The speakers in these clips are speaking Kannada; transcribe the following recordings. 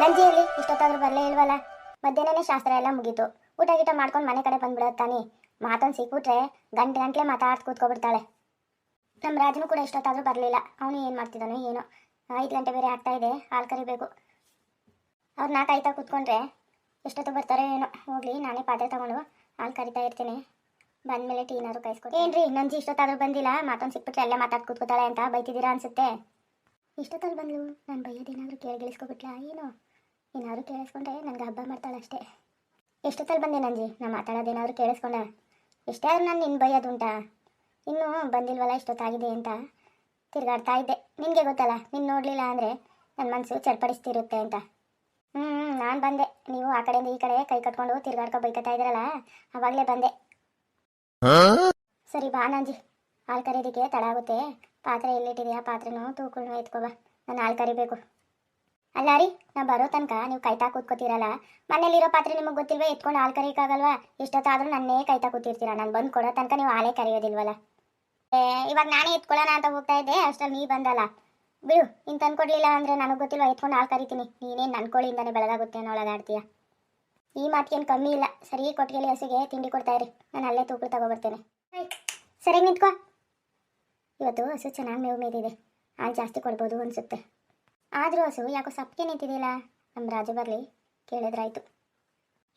ನಂಜಿಯಲ್ಲಿ ಇಷ್ಟೊತ್ತಾದ್ರೂ ಬರಲೇ ಇಲ್ವಲ್ಲ? ಮಧ್ಯಾಹ್ನನೇ ಶಾಸ್ತ್ರ ಎಲ್ಲ ಮುಗೀತು. ಊಟ ಗೀಟ ಮಾಡ್ಕೊಂಡು ಮನೆ ಕಡೆ ಬಂದ್ಬಿಡೋದು ತಾನೇ. ಮಾತೊಂದು ಸಿಕ್ಬಿಟ್ರೆ ಗಂಟೆ ಗಂಟ್ಲೆ ಮಾತಾಡ್ತು ಕೂತ್ಕೊಬಿಡ್ತಾಳೆ. ನಮ್ಮ ರಾಜನು ಕೂಡ ಇಷ್ಟೊತ್ತಾದ್ರೂ ಬರಲಿಲ್ಲ. ಅವನು ಏನು ಮಾಡ್ತಿದ್ದಾನೆ ಏನೋ. ಐದು ಗಂಟೆ ಬೇರೆ ಆಗ್ತಾ ಇದೆ. ಹಾಲು ಕರಿಬೇಕು. ಅವ್ರನ್ನ ಕಾಯ್ತಾ ಕೂತ್ಕೊಂಡ್ರೆ? ಎಷ್ಟೊತ್ತು ಬರ್ತಾರೋ ಏನೋ. ಹೋಗ್ಲಿ, ನಾನೇ ಪಾತ್ರೆ ತೊಗೊಂಡು ಹಾಲು ಕರಿತಾ ಇರ್ತೀನಿ. ಬಂದಮೇಲೆ ಟೀನಾರು ಕಾಯಿಸ್ಕೊಡಿ ಏನ್ರಿ, ನಂಜಿ ಇಷ್ಟೊತ್ತಾದ್ರೂ ಬಂದಿಲ್ಲ? ಮಾತೊಂದು ಸಿಕ್ಬಿಟ್ರೆ ಅಲ್ಲೇ ಮಾತಾಡ್ ಕೂತ್ಕೊತಾಳೆ ಅಂತ ಬೈತಿದ್ದೀರಾ ಅನ್ಸುತ್ತೆ? ಇಷ್ಟೊತ್ತಲ್ಲಿ ಬಂದಳು ನಾನು ಬೈಯೋದೇನಾದರೂ ಕೇಳಿ ಗಿಳಿಸ್ಕೊಬಿಟ್ಲಾ ಏನು? ಏನಾದ್ರು ಕೇಳಿಸ್ಕೊಂಡ್ರೆ ನನಗೆ ಹಬ್ಬ ಮಾಡ್ತಾಳೆ ಅಷ್ಟೇ. ಎಷ್ಟೊತ್ತಲ್ಲಿ ಬಂದೆ ನಂಜಿ? ನಾ ಮಾತಾಡೋದೇನಾದ್ರು ಕೇಳಿಸ್ಕೊಂಡ? ಎಷ್ಟೇ ಆದ್ರೂ ನಾನು ನಿನ್ನ ಬೈಯೋದುಂಟಾ ಇನ್ನೂ ಬಂದಿಲ್ವಲ್ಲ ಇಷ್ಟೊತ್ತಾಗಿದೆ ಅಂತ ತಿರ್ಗಾಡ್ತಾ ಇದ್ದೆ. ನಿನಗೆ ಗೊತ್ತಲ್ಲ, ನೀನು ನೋಡಲಿಲ್ಲ ಅಂದರೆ ನನ್ನ ಮನಸ್ಸು ಚರ್ಪಡಿಸ್ತಿರುತ್ತೆ ಅಂತ. ಹ್ಞೂ ನಾನು ಬಂದೆ. ನೀವು ಆ ಕಡೆಯಿಂದ ಈ ಕಡೆ ಕೈ ಕಟ್ಕೊಂಡು ತಿರ್ಗಾಡ್ಕೊ ಬೈಕತ್ತಾ ಇದ್ರಲ್ಲ ಅವಾಗಲೇ ಬಂದೆ. ಸರಿ ಬಾ ನಂಜಿ. ಹಾಲು ಕರಿಯೋದಕ್ಕೆ ತಡ ಆಗುತ್ತೆ. ಪಾತ್ರೆ ಎಲ್ಲಿಟ್ಟಿದೆಯಾ? ಪಾತ್ರೆನೂ ಎತ್ಕೊ ಬಾ. ನಾನು ಹಾಲು ಕರಿಬೇಕು. ಅಲ್ಲ ರೀ ನಾ ಬರೋ ತನಕ ನೀವು ಕೈತಾ ಕೂತ್ಕೋತೀರಲ್ಲ? ಮನೇಲಿರೋ ಪಾತ್ರೆ ನಿಮಗೆ ಗೊತ್ತಿಲ್ವೇ, ಎತ್ಕೊಂಡು ಹಾಲು ಕರಿಯೋಕ್ಕಾಗಲ್ವಾ? ಎಷ್ಟೊತ್ತಾದ್ರೂ ನನ್ನೇ ಕೈತಾ ಕೂತಿರ್ತೀರ? ನಾನು ಬಂದು ಕೊಡೋ ತನಕ ನೀವು ಹಾಲೇ ಕರಿಯೋದಿಲ್ವಲ್ಲ? ಏ, ಇವಾಗ ನಾನೇ ಎತ್ಕೊಳ್ಳೋಣ ಅಂತ ಹೋಗ್ತಾ ಇದ್ದೆ, ಅಷ್ಟರಲ್ಲಿ ನೀ ಬಂದಲ್ಲ. ಬಿಡು, ನೀನು ತಂದ್ಕೊಡ್ಲಿಲ್ಲ ಅಂದರೆ ನನಗೆ ಗೊತ್ತಿಲ್ವ, ಎತ್ಕೊಂಡು ಹಾಲು ಕರಿತೀನಿ. ನೀನೇನು ಕೋಳಿಯಿಂದನೇ ಬೆಳಗಾಗುತ್ತೆ ಅನ್ನೋ ಒಳಗಾಡ್ತೀಯ ಈ ಮಾತಿಗೇನು ಕಮ್ಮಿ ಇಲ್ಲ. ಸರಿ ಕೊಟ್ಟಿಗೆಲಿ ಹಸಿಗೆ ತಿಂಡಿ ಕೊಡ್ತಾ ಇರಿ. ನಾನು ಅಲ್ಲೇ ತೂಕಲು ತಗೊಬರ್ತೇನೆ. ಸರಿ ನಿಂತ್ಕೋ. ಇವತ್ತು ಹಸು ಚೆನ್ನಾಗಿ ಮೇವು ಮೇದಿದೆ ಹಾಲು ಜಾಸ್ತಿ ಕೊಡ್ಬೋದು ಅನಿಸುತ್ತೆ. ಆದರೂ ಹಸು ಯಾಕೋ ಸಪ್ಪಗೆ ನಿಂತಿದೆಯಲ್ಲ? ನಮ್ಮ ರಾಜು ಬರಲಿ, ಕೇಳಿದ್ರಾಯ್ತು.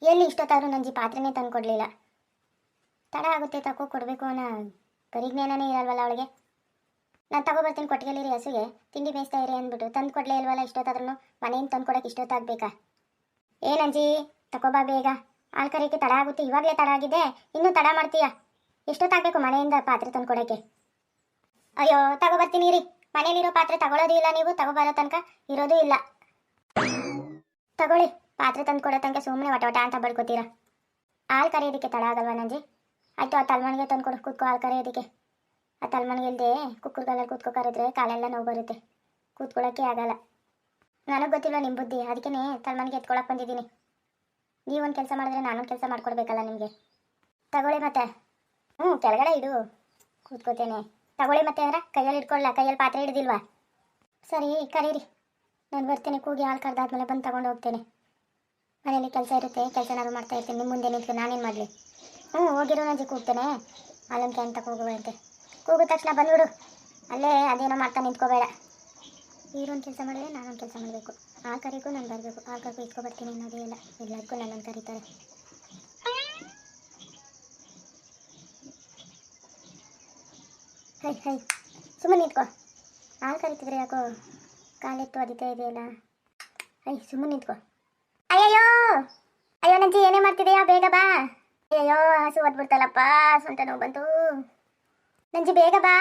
ಎಲ್ಲಿ ಇಷ್ಟೊತ್ತಾದ್ರು ನಂಜಿ ಪಾತ್ರೆನೇ ತಂದು ಕೊಡಲಿಲ್ಲ ತಡ ಆಗುತ್ತೆ ತಕೋ ಕೊಡಬೇಕು ಅನ್ನೋ ಪರಿಜ್ಞಾನನೇ ಇರಲ್ವಲ್ಲ ಅವಳಿಗೆ? ನಾನು ತಗೋಬರ್ತೀನಿ ಕೊಟ್ಟಿಗೆಲಿ ರೀ ಹಸುಗೆ. ತಿಂಡಿ ಬೇಯಿಸ್ತಾ ಇರಿ ಅಂದ್ಬಿಟ್ಟು. ತಂದು ಕೊಡಲೇ ಇಲ್ವಲ್ಲ ಇಷ್ಟೊತ್ತಾದ್ರೂ ಮನೆಯಿಂದ ತಂದು ಕೊಡೋಕೆ ಇಷ್ಟೊತ್ತಾಗಬೇಕಾ? ಏನಂಜಿ ತಗೋಬಾ ಬೇಗ. ಕರಿಯೋಕ್ಕೆ ತಡ ಆಗುತ್ತೆ. ಇವಾಗಲೇ ತಡ ಆಗಿದೆ. ಇನ್ನೂ ತಡ ಮಾಡ್ತೀಯಾ? ಎಷ್ಟೊತ್ತಾಗಬೇಕು ಮನೆಯಿಂದ ಪಾತ್ರೆ ತಂದು ಕೊಡೋಕ್ಕೆ ಅಯ್ಯೋ ತಗೋಬರ್ತೀನಿ ರೀ ಮನೇಲಿರೋ ಪಾತ್ರೆ ತಗೊಳ್ಳೋದು ಇಲ್ಲ ನೀವು ತಗೋಬಾರೋ ತನಕ ಇರೋದು ಇಲ್ಲ. ತಗೊಳ್ಳಿ, ಪಾತ್ರೆ ತಂದು ಕೊಡೋ ತನಕ ಸುಮ್ಮನೆ ವಟ ವಟ ಅಂತ ಬಡ್ಕೋತೀರಾ? ಹಾಲು ಕರೆಯೋದಕ್ಕೆ ತಡ ಆಗಲ್ವಾ ನಂಜಿ? ಆಯಿತು, ಆ ತಲ್ಮಣಿಗೆ ತಂದು ಕೊಡು, ಕೂತ್ಕೋ ಹಾಲು ಕರೆಯೋದಕ್ಕೆ. ಆ ತಲ್ಮಣಿಗೆ ಇಲ್ಲದೆ ಕುಕ್ಕರ್ಗಲ್ಲಲ್ಲಿ ಕೂತ್ಕೋ ಕರೆದ್ರೆ ಕಾಲೆಲ್ಲ ನೋವು ಬರುತ್ತೆ. ಕೂತ್ಕೊಳ್ಳೋಕ್ಕೆ ಆಗಲ್ಲ. ನನಗೆ ಗೊತ್ತಿಲ್ಲ ನಿಮ್ಮ ಬುದ್ಧಿ? ಅದಕ್ಕೇ ತಲ್ಮಣಿಗೆ ಎತ್ಕೊಳಕ್ಕೆ ಬಂದಿದ್ದೀನಿ. ನೀವೊಂದು ಕೆಲಸ ಮಾಡಿದ್ರೆ ನಾನೊಂದು ಕೆಲಸ ಮಾಡ್ಕೊಡ್ಬೇಕಲ್ಲ ನಿಮಗೆ. ತಗೊಳ್ಳಿ ಮತ್ತೆ. ಹ್ಞೂ ಕೆಳಗಡೆ ಇಡು. ಕೂತ್ಕೋತೇನೆ. ತಗೊಳ್ಳಿ ಮತ್ತೆ ಅಂದ್ರೆ ಕೈಯಲ್ಲಿ ಇಟ್ಕೊಳ್ಳ, ಕೈಯಲ್ಲಿ ಪಾತ್ರೆ ಹಿಡಿದಿಲ್ವಾ? ಸರಿ ಕರೀರಿ ನಾನು ಬರ್ತೀನಿ, ಕೂಗಿ ಹಾಲು ಕರೆದಾದ್ಮೇಲೆ ಬಂದು ತಗೊಂಡು ಹೋಗ್ತೇನೆ. ಮನೇಲಿ ಕೆಲಸ ಇರುತ್ತೆ ಕೆಲಸ ಮಾಡ್ತಾ ಇರ್ತೀನಿ. ನಿಮ್ಮ ಮುಂದೆ ನಿಂತು ನಾನೇನು ಮಾಡಲಿ? ಹ್ಞೂ ಹೋಗಿರೋ ನಂಜಿ ಕೂಗ್ತೇನೆ ಹಾಲನ್ ಕ್ಯಾನ್ ತಗೋ ಹೋಗುವಂತೆ. ಕೂಗಿದ ತಕ್ಷಣ ಬಂದ್ಬಿಡು ಅಲ್ಲೇ ಅದೇನೋ ಮಾಡ್ತಾ ನಿಂತ್ಕೋಬೇಡ. ಈರೊಂದು ಕೆಲಸ ಮಾಡಿದ್ರೆ ನಾನೊಂದು ಕೆಲಸ ಮಾಡಬೇಕು. ಆ ಕರಿಗೂ ನಾನು ಬರಬೇಕು. ಆ ಕರಿಗೂ ಇಟ್ಕೊಬರ್ತೀನಿ ಅನ್ನೋದೇ ಇಲ್ಲ. ಎಲ್ಲದಕ್ಕೂ ನನ್ನನ್ನು ಕರೀತಾರೆ. ಹೈ ಹೈ. ಸುಮ್ಮನೆ ನಿಂತ್ಕೋ. ಹಾಲು ಕರಿತಿದ್ರೆ ಯಾಕೋ ಕಾಲೆತ್ತು ಅದಿತ ಇದೆಯಲ್ಲ? ಹೈ, ಸುಮ್ಮನೆ ನಿಂತ್ಕೋ. ಅಯ್ಯಯ್ಯೋ! ಅಯ್ಯೋ ನಂಜಿ ಏನೇ ಮಾಡ್ತಿದೆಯಾ? ಬೇಗ ಬಾ. ಅಯ್ಯಯ್ಯೋ, ಹಸು ಒದ್ಬಿಡ್ತಲ್ಲಪ್ಪ ಸ್ವಂತ ನೋವು ಬಂತು. ನಂಜಿ ಬೇಗ ಬಾ.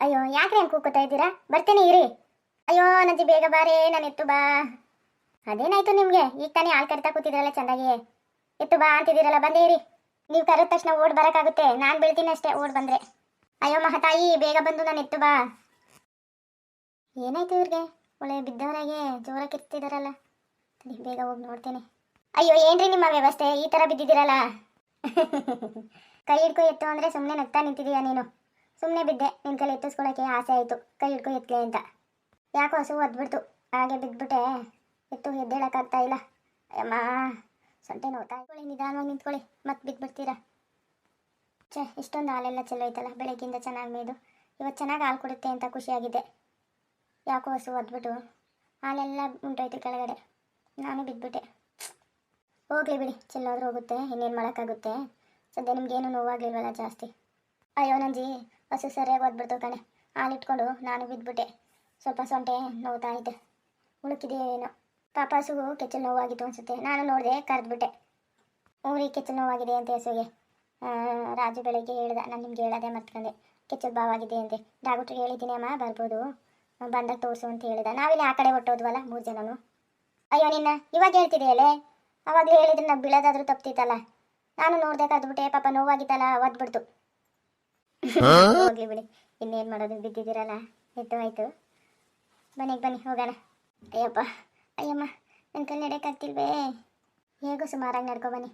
ಅಯ್ಯೋ ಯಾಕೆ ಹೆಂಗೆ ಕೂಕೋತಾ ಇದ್ದೀರಾ? ಬರ್ತೀನಿ, ಇರಿ. ಅಯ್ಯೋ ನಂಜಿ ಬೇಗ ಬಾರೇ ನಾನು ಎತ್ತು ಬಾ. ಅದೇನಾಯ್ತು ನಿಮಗೆ? ಈಗ ತಾನೇ ಹಾಲು ಕರಿತಾ ಕೂತಿದ್ರಲ್ಲ ಚೆನ್ನಾಗಿ ಎತ್ತು ಬಾ ಅಂತಿದ್ದೀರಲ್ಲ, ಬಂದೇ ಇರಿ. ನೀವು ಕರೆದ ತಕ್ಷಣ ಓಡ್ ಬರೋಕ್ಕಾಗುತ್ತೆ. ನಾನು ಬೀಳ್ತೀನಿ ಅಷ್ಟೇ, ಓಡ್ ಬಂದರೆ. ಅಯ್ಯೋ ಮಹತಾಯಿ, ಬೇಗ ಬಂದು ನಾನು ಎತ್ತು ಬಾ. ಏನಾಯ್ತು ಇವ್ರಿಗೆ? ಒಳ್ಳೆ ಬಿದ್ದವರಾಗೆ ಜೋರಾಗಿ ಕಿರ್ತಿದಾರಲ್ಲ. ಬೇಗ ಹೋಗಿ ನೋಡ್ತೇನೆ. ಅಯ್ಯೋ, ಏನ್ರಿ ನಿಮ್ಮ ವ್ಯವಸ್ಥೆ? ಈ ಥರ ಬಿದ್ದಿದ್ದೀರಲ್ಲ. ಕೈ ಹಿಡ್ಕೊ ಎತ್ತು ಅಂದರೆ ಸುಮ್ಮನೆ ನಗ್ತಾ ನಿಂತಿದೀಯ ನೀನು. ಸುಮ್ಮನೆ ಬಿದ್ದೆ. ನಿನ್ನ ಕೈ ಆಸೆ ಆಯಿತು. ಕೈ ಹಿಡ್ಕೊ ಎತ್ತಲೆ ಅಂತ. ಯಾಕೋ ಹಸು ಒದ್ಬಿಡ್ತು ಹಾಗೆ ಬಿದ್ದುಬಿಟ್ಟೆ ಎತ್ತು ಎದ್ದೇಳಕ್ಕಾಗ್ತಾ ಇಲ್ಲ. ಅಯ್ಯಮ್ಮ, ಸೊಂಟೆ ಇಟ್ಕೊಳ್ಳಿ ನಿಧಾನವಾಗಿ ನಿಂತ್ಕೊಳ್ಳಿ. ಮತ್ತೆ ಬಿದ್ದುಬಿಡ್ತೀರಾ ಛೇ, ಇಷ್ಟೊಂದು ಹಾಲೆಲ್ಲ ಚಲೋ ಐತಲ್ಲ ಬೆಳಗ್ಗಿಂದ ಚೆನ್ನಾಗಿ ಮೇಯ್ದು. ಇವತ್ತು ಚೆನ್ನಾಗಿ ಹಾಲು ಕೊಡುತ್ತೆ ಅಂತ ಖುಷಿಯಾಗಿದೆ. ಯಾಕೋ ಹಸು ಒದ್ಬಿಟ್ಟು ಹಾಲೆಲ್ಲ ಉಂಟೋಯ್ತು ಕೆಳಗಡೆ. ನಾನು ಬಿದ್ದುಬಿಟ್ಟೆ ಹೋಗಲಿ ಬಿಡಿ, ಚೆಲ್ಲಾದ್ರೂ ಹೋಗುತ್ತೆ, ಇನ್ನೇನು ಮಾಡೋಕ್ಕಾಗುತ್ತೆ? ಸದ್ಯ ನಿಮ್ಗೇನು ನೋವಾಗಲಿಲ್ವಲ್ಲ ಜಾಸ್ತಿ? ಅಯ್ಯೋ ನಂಜಿ, ಹಸು ಸರಿಯಾಗಿ ಒದ್ಬಿಡ್ತು ಕಣೆ. ಹಾಲಿಟ್ಕೊಂಡು ನಾನು ಬಿದ್ದುಬಿಟ್ಟೆ ಸ್ವಲ್ಪ ಸೊಂಟೆ ನೋವ್ತಾ ಐತೆ ಏನೋ. ಪಾಪ ಹಸುವು ಕೆಚ್ಚಲು ನೋವಾಗಿತ್ತು ಅನಿಸುತ್ತೆ. ನಾನು ನೋಡಿದೆ ಕರೆದ್ಬಿಟ್ಟೆ. ಊರಿಗೆ ಕೆಚ್ಚಲು ನೋವಾಗಿದೆ ಅಂತ ಹಸುಗೆ. ರಾಜು ಬೆಳಗ್ಗೆ ಹೇಳ್ದ ನಾನು ನಿಮ್ಗೆ ಹೇಳೋದೇ ಮತ್ಕೊಂಡೆ ಕೆಚ್ಚಲು ಬಾವಾಗಿದೆ ಅಂತೆ ಡಾಕ್ಟ್ರಿಗೆ ಹೇಳಿದ್ದೀನಿ ಅಮ್ಮ ಬರ್ಬೋದು. ಬಂದಾಗ ತೋರಿಸು ಅಂತ ಹೇಳಿದ. ನಾವಿಲ್ಲಿ ಆ ಕಡೆ ಹೊಟ್ಟೋದ್ವಲ್ಲ ಮೂರು ಜನನು. ಅಯ್ಯೋ ನಿನ್ನ ಇವಾಗ ಹೇಳ್ತಿದೆಯಲ್ಲೇ? ಅವಾಗಲೇ ಹೇಳಿದ್ರೆ ನಾವು ಬೀಳೋದಾದ್ರೂ ತಪ್ತಿತ್ತಲ್ಲ. ನಾನು ನೋಡ್ದೆ ಪಾಪ ನೋವಾಗಿತ್ತಲ್ಲ ಒದ್ಬಿಡ್ತು. ಹೋಗ್ಲಿ ಬಿಡಿ. ಇನ್ನೇನು ಮಾಡೋದು ಬಿದ್ದಿದ್ದೀರಲ್ಲ? ಎದ್ದು ಆಯಿತು ಮನೆಗೆ ಬನ್ನಿ ಹೋಗೋಣ. ಅಯ್ಯಪ್ಪ. ಅಯ್ಯಮ್ಮ ನನ್ನ ಕೈ ನಡೆಯೋಕ್ಕಾಗ್ತಿಲ್ವೇ ಹೇಗೋ ಸುಮಾರಾಗಿ ನಡ್ಕೊ ಬನ್ನಿ.